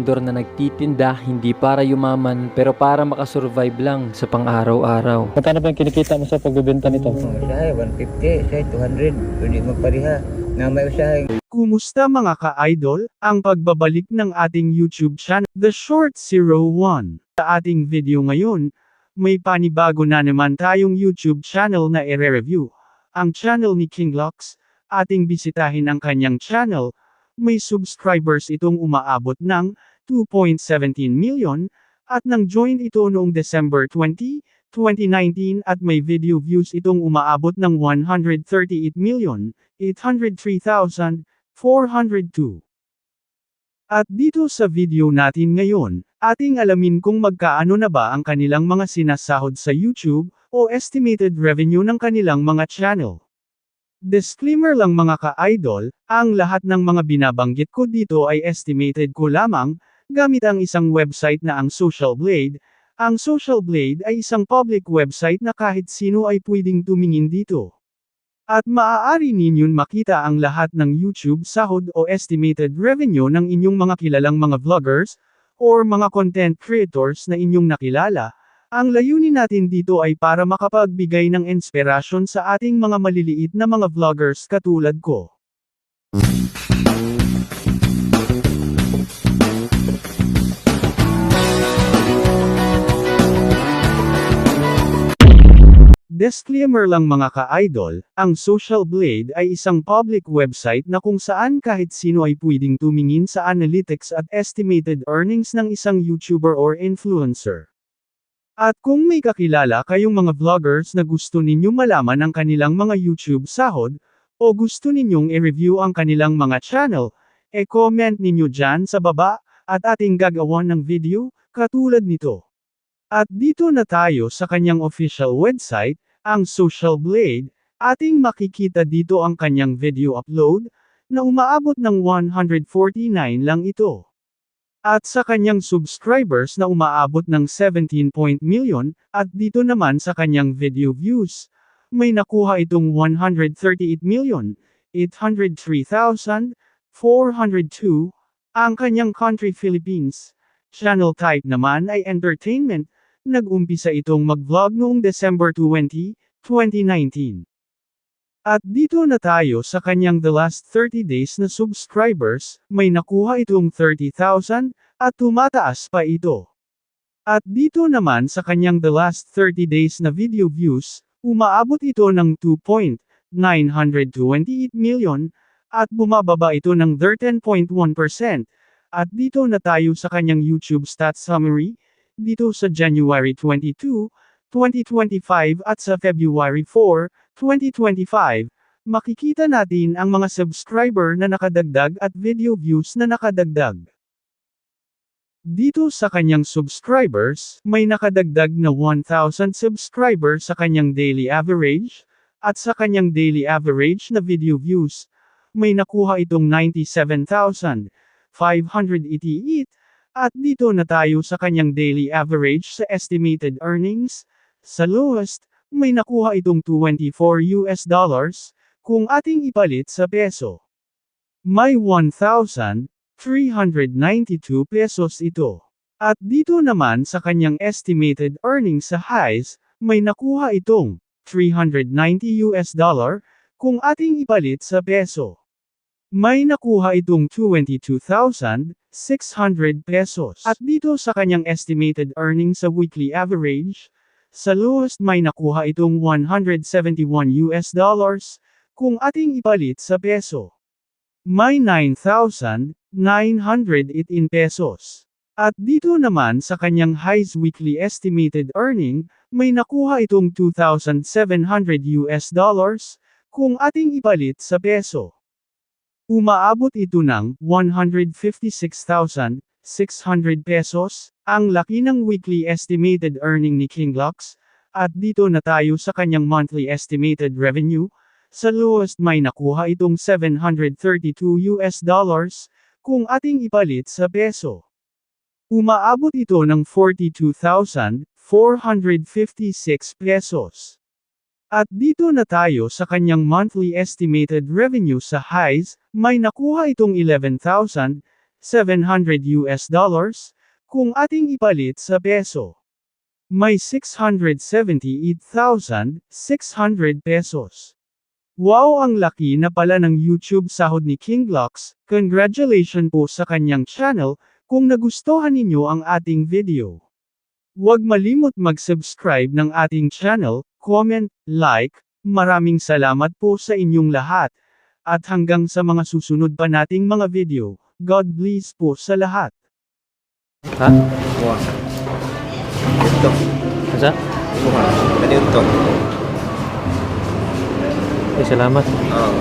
vendor na nagtitinda hindi para yumaman pero para makasurvive lang sa pang-araw-araw. Magkano ba yung kinikita mo sa pagbebenta nito? Oh, usahay, 150, usahay, 200. Pwede magpariha. Na may usahay, Kumusta mga ka-idol? Ang pagbabalik ng ating YouTube channel, The Short 01. Sa ating video ngayon, may panibago na naman tayong YouTube channel na i-review. Ang channel ni King Lux, ating bisitahin ang kanyang channel, may subscribers itong umaabot ng 2.17 million, at nang join ito noong December 20, 2019 at may video views itong umaabot ng 138 million, 803,402. At dito sa video natin ngayon, ating alamin kung magkaano na ba ang kanilang mga sinasahod sa YouTube, o estimated revenue ng kanilang mga channel. Disclaimer lang mga ka-idol, ang lahat ng mga binabanggit ko dito ay estimated ko lamang, gamit ang isang website na ang Social Blade. Ang Social Blade ay isang public website na kahit sino ay pwedeng tumingin dito. At maaari ninyong makita ang lahat ng YouTube sahod o estimated revenue ng inyong mga kilalang mga vloggers, or mga content creators na inyong nakilala. Ang layunin natin dito ay para makapagbigay ng inspirasyon sa ating mga maliliit na mga vloggers katulad ko. Disclaimer lang mga ka-idol, ang Social Blade ay isang public website na kung saan kahit sino ay pwedeng tumingin sa analytics at estimated earnings ng isang YouTuber or influencer. At kung may kakilala kayong mga vloggers na gusto ninyong malaman ang kanilang mga YouTube sahod, o gusto ninyong i-review ang kanilang mga channel, e-comment ninyo dyan sa baba, at ating gagawan ng video, katulad nito. At dito na tayo sa kanyang official website, ang Social Blade, ating makikita dito ang kanyang video upload, na umaabot ng 149 lang ito. At sa kanyang subscribers na umaabot ng 17 point million, at dito naman sa kanyang video views, may nakuha itong 138 million, 803,402, ang kanyang country Philippines. Channel type naman ay entertainment, nag-umpisa itong mag-vlog noong December 20, 2019. At dito na tayo sa kanyang the last 30 days na subscribers, may nakuha itong 30,000, at tumataas pa ito. At dito naman sa kanyang the last 30 days na video views, umaabot ito ng 2.928 million, at bumababa ito ng 13.1%. At dito na tayo sa kanyang YouTube stats summary, dito sa January 22, 2025 at sa February 4, 2025, makikita natin ang mga subscriber na nakadagdag at video views na nakadagdag. Dito sa kanyang subscribers, may nakadagdag na 1,000 subscribers sa kanyang daily average, at sa kanyang daily average na video views, may nakuha itong 97,588, at dito na tayo sa kanyang daily average sa estimated earnings, sa lowest, may nakuha itong 24 US dollars, kung ating ipalit sa peso. May 1,392 pesos ito. At dito naman sa kanyang estimated earnings sa highs, may nakuha itong 390 US dollar, kung ating ipalit sa peso. May nakuha itong 22,600 pesos. At dito sa kanyang estimated earnings sa weekly average, sa lowest may nakuha itong 171 US dollars, kung ating ipalit sa peso. May 9,918 pesos. At dito naman sa kanyang highs weekly estimated earning, may nakuha itong 2,700 US dollars, kung ating ipalit sa peso. Umaabot ito ng 156,600 pesos, ang laki ng weekly estimated earning ni King Lux, at dito na tayo sa kanyang monthly estimated revenue, sa lowest may nakuha itong 732 US dollars, kung ating ipalit sa peso. Umaabot ito ng 42,456 pesos. At dito na tayo sa kanyang monthly estimated revenue sa highs, may nakuha itong 11,600 700 US dollars, kung ating ipalit sa peso. May 678,600 pesos. Wow ang laki na pala ng YouTube sahod ni King Lux, congratulations po sa kanyang channel, kung nagustuhan ninyo ang ating video. Huwag malimot mag-subscribe ng ating channel, comment, like, maraming salamat po sa inyong lahat. At hanggang sa mga susunod pa nating mga video, God bless po sa lahat. Ha? Kuha. Ito. Asa? Kuha. Ano ito? Ay, salamat. Oo.